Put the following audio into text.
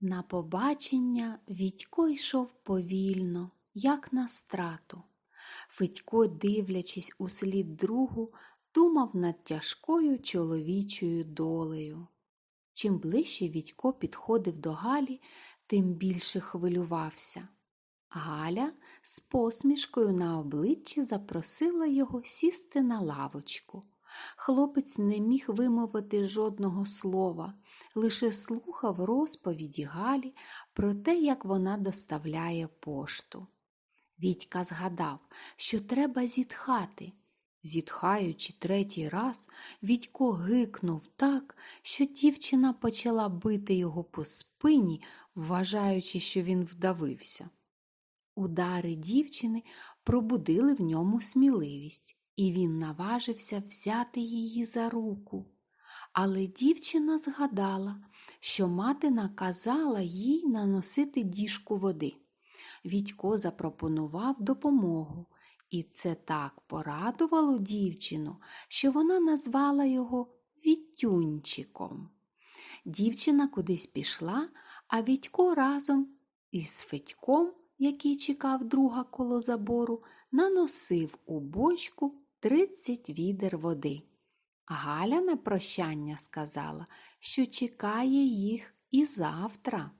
На побачення Вітько йшов повільно, як на страту. Федько, дивлячись у слід другу, думав над тяжкою чоловічою долею. Чим ближче Вітько підходив до Галі, тим більше хвилювався. Галя з посмішкою на обличчі запросила його сісти на лавочку. Хлопець не міг вимовити жодного слова, лише слухав розповіді Галі про те, як вона доставляє пошту. Вітька згадав, що треба зітхати. Зітхаючи третій раз, Вітько гикнув так, що дівчина почала бити його по спині, вважаючи, що він вдавився. Удари дівчини пробудили в ньому сміливість, і він наважився взяти її за руку. Але дівчина згадала, що мати наказала їй наносити діжку води. Відько запропонував допомогу, і це так порадувало дівчину, що вона назвала його Вітюнчиком. Дівчина кудись пішла, а Відько разом із Федьком, який чекав друга коло забору, наносив у бочку тридцять відер води. Галя на прощання сказала, що чекає їх і завтра.